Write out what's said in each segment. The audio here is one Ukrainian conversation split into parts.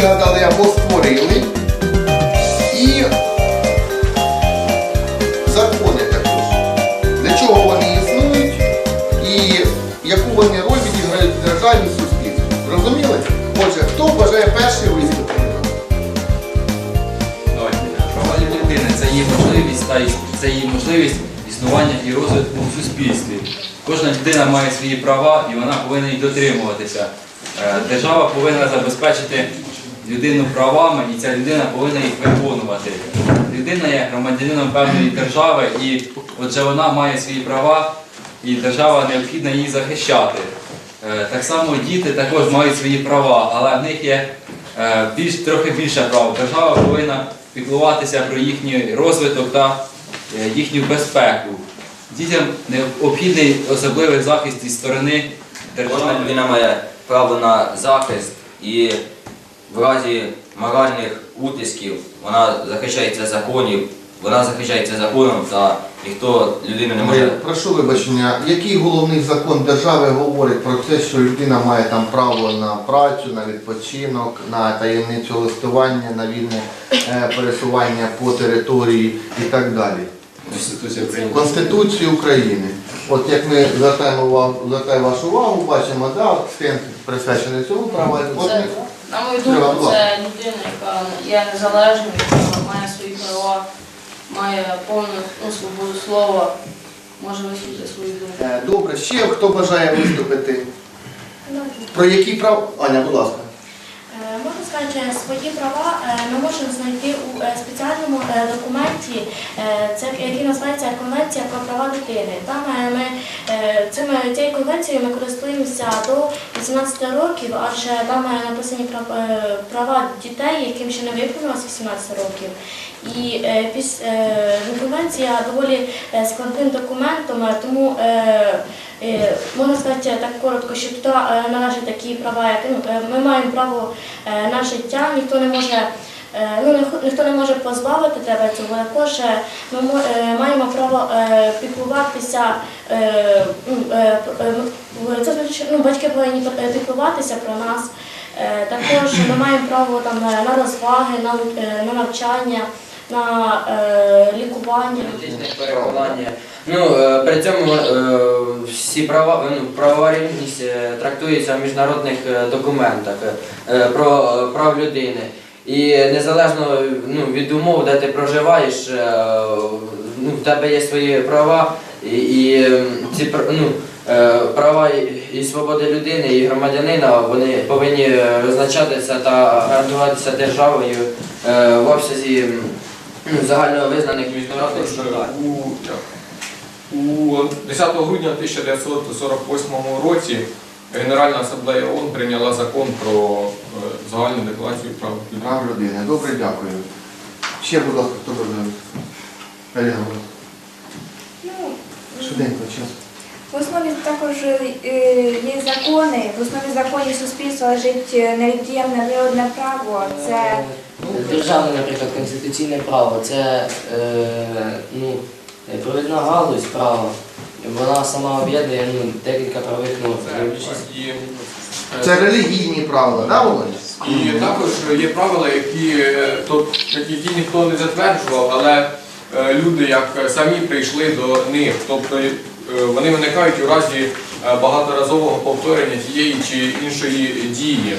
вигадали або створили. І закони також. Для чого вони існують і яку вони роль відіграють в державі суспільстві. Зрозуміли? Отже, хто бажає перший виступити? Це її можливість це її можливість існування і розвитку в суспільстві. Кожна людина має свої права і вона повинна їх дотримуватися. Е, Держава повинна забезпечити людину правами і ця людина повинна їх виконувати. Людина є громадянином певної держави і отже вона має свої права і держава необхідна її захищати. Е, Так само діти також мають свої права, але в них є е, більш, трохи більше прав. Держава повинна піклуватися про їхній розвиток та е, їхню безпеку. Дітям необхідний особливий захист із сторони держави. людина має право на захист і в разі моральних утисків вона захищається законів, вона захищається законом та ніхто людину не може. Прошу вибачення, який головний закон держави говорить про те, що людина має там право на працю, на відпочинок, на таємницю листування, на вільне е, пересування по території і так далі? Конституція України. Конституцію України. От як ми звертаємо увагу, звертаємо вашу увагу, бачимо, да, стенд присвячений цьому праву. От на мою думку, це людина, яка є незалежною, яка має свої права, має повну ну, свободу слова, може висвітлити свою думку. Е, Добре, ще хто бажає виступити? Про які права? Аня, будь ласка. Е, Можна сказати, свої права е, ми можемо знайти у е, спеціальному е, документі, е, це який називається Конвенція про права дитини. Там е, ми е, цими цією конвенцією ми користуємося до 18 років, адже там е, написані е, права дітей, яким ще не виповнилося 18 років. І е, конвенція доволі складним документом, тому Можна сказати так коротко, що туди належать такі права, як ну, ми маємо право на життя, ніхто не може. Е, Ну, ніхто- не може позбавити тебе цього. Також е, ми е, маємо право піклуватися. ну, батьки повинні піклуватися про нас. Також ми маємо право там на розваги, на, на навчання, на лікування. переконання. Ну, при цьому всі права, ну, правова рівність трактується в міжнародних документах про прав людини. І незалежно ну, від умов, де ти проживаєш, е, ну, в тебе є свої права, і, і ці ну, е, права і, свободи людини і громадянина вони повинні визначатися та гарантуватися державою е, в обсязі ну, загально визнаних міжнародних стандартів. у, у 10 грудня 1948 році Генеральна асамблея ООН прийняла закон про е, загальну декларацію прав людини. Прав людини. Добре, дякую. Ще, будь ласка, хто ласка. Ну, Швиденько, час. в основі також е, є закони. В основі законів суспільства лежить е, невід'ємне природне право. Це Державне, наприклад, конституційне право це е, ну, провідна галузь права. Вона сама об'єднує ну, декілька правових норм. І, е, Це релігійні правила, да, Володя? І також є правила, які, е, то- які ніхто не затверджував, але е, люди як самі прийшли до них. Тобто е, вони виникають у разі е, багаторазового повторення тієї чи іншої дії.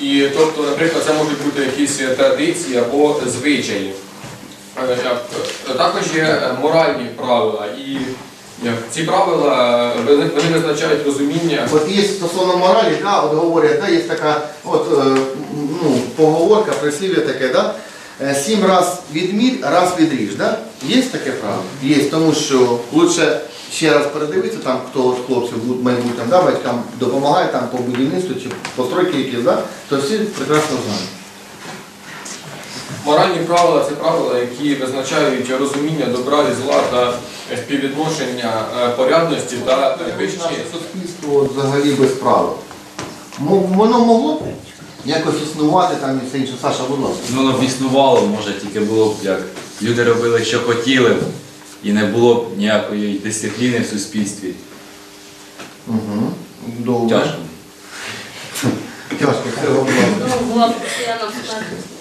І тобто, наприклад, це можуть бути якісь традиції або звичаї. Е, як, Також є е, моральні правила. І ці правила е, вони визначають розуміння. От є стосовно моралі, да, от говорять, да, є така от, е, ну, поговорка, прислів'я таке, да? е, сім раз відмір, раз відріж. Да? Є таке право? Є, тому що лучше ще раз передивитися, там, хто от хлопців майбутнім, да, батькам допомагає там, по будівництву чи постройки якісь, да, то всі прекрасно знають. Моральні правила це правила, які визначають розуміння добра і зла та співвідношення е, порядності та Наше вищини. суспільство взагалі без правил. Воно могло б якось існувати там і все інше. Саша, будь ласка. Ну, воно б існувало, може, тільки було б як люди робили, що хотіли б, і не було б ніякої дисципліни в суспільстві. Угу. Добре. Тяжко. Тяжко, ласка. Ну, в була б думаю.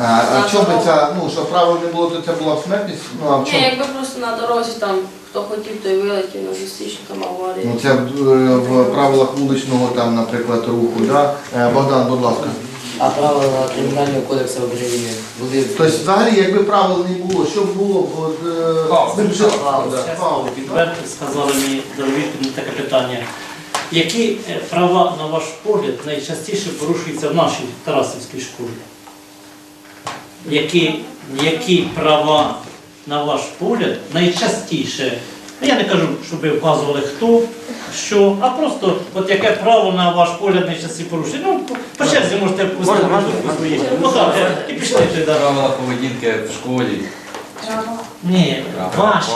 А, а в чому ця, ну, що правил не було, то це була б смертність? Ну, а в Ні, чому? якби просто на дорозі там хто хотів, той вилетів на зустріч, там аварія. Ну, це в, в правилах вуличного, там, наприклад, руху, да? Е, Богдан, будь ласка. А правила Кримінального кодексу України були Тобто, взагалі, якби правил не було, що б було б, от, е, Хаос. ми б жили- Хаос. Да, хаос. Відверто сказали мені відповідь на таке питання. Які е, права, на ваш погляд, найчастіше порушуються в нашій Тарасівській школі? Які, які права, на ваш погляд, найчастіше? Ну, Я не кажу, щоб ви вказували хто, що, а просто от яке право на ваш погляд найчастіше порушує. Ну, по- черзі можете пустити свої. Ну так, е, і пішли туди. Правила поведінки в школі. Ні, ваші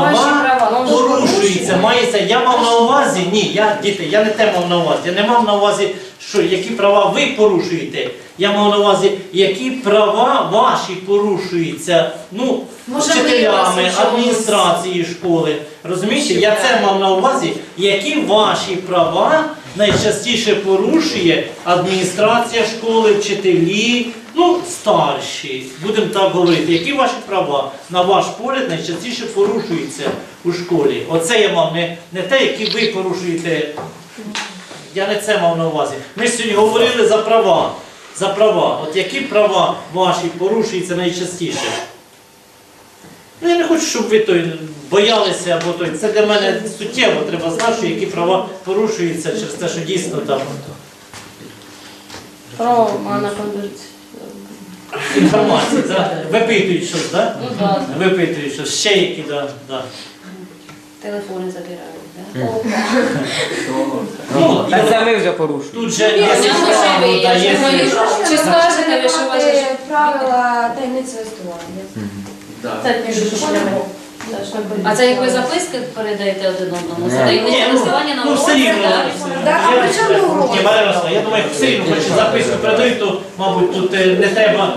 Ваші права, порушується, мається. Я мав на увазі, ні, я діти, я не те мав на увазі. Я не мав на увазі, що які права ви порушуєте. Я мав на увазі, які права ваші порушуються. Ну, Може, вчителями, адміністрації школи. Розумієте? Я це мав на увазі, які ваші права найчастіше порушує адміністрація школи, вчителі, ну, старші. Будемо так говорити. Які ваші права, на ваш погляд, найчастіше порушуються у школі? Оце я мав не, не те, які ви порушуєте. Я не це мав на увазі. Ми сьогодні говорили за права. За права. От які права ваші порушуються найчастіше? Ну, я не хочу, щоб ви той боялися, або той. Це для мене суттєво. Треба знати, що які права порушуються через те, що дійсно там Право на конверсію. інформація. Да? Випитують щось, так? Ну так, Випитують щось, ще які, да, да. телефони забирають. да? Ну, Так це ми вже порушуємо. тут же є я система, да, є система. Чи скажете ви, що вважаєте? Е, правила таємниці листування? Це між школями. А це як ви записки передаєте один одному? Це Ні, таємниця ну, на ну, все уроці, рівно. так? Так, а при чому уроки? Ні, Марина Васильівна, я думаю, все рівно хоч записку передають, то, мабуть, тут е, не треба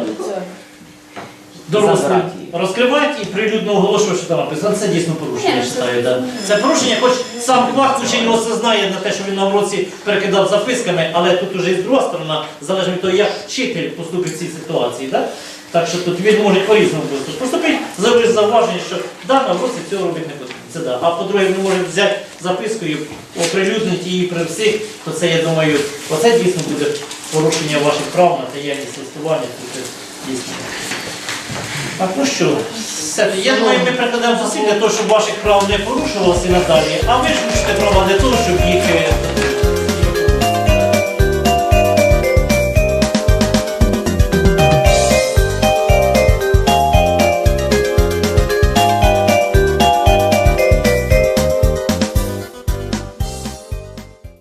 дорослим її. розкривати і прилюдно оголошувати, що там написано. Це дійсно порушення, я це- вважаю. Да. Це порушення, хоч сам факт учень осознає на те, що він на уроці перекидав записками, але тут уже і з друга сторона, залежно від того, як вчитель поступить в цій ситуації. Да? Так що тут він може по-різному бути. Поступить зробити зауваження, що да, на уроці цього робити не потрібно. Це да. А по-друге, він може взяти записку і оприлюднити її при всіх, то це, я думаю, оце дійсно буде порушення ваших прав на таємність листування. Це ну що, все, я думаю, ми прикладемо зусиль для того, щоб ваших прав не порушувалося надалі, а ви ж хочете права для того, щоб їх е,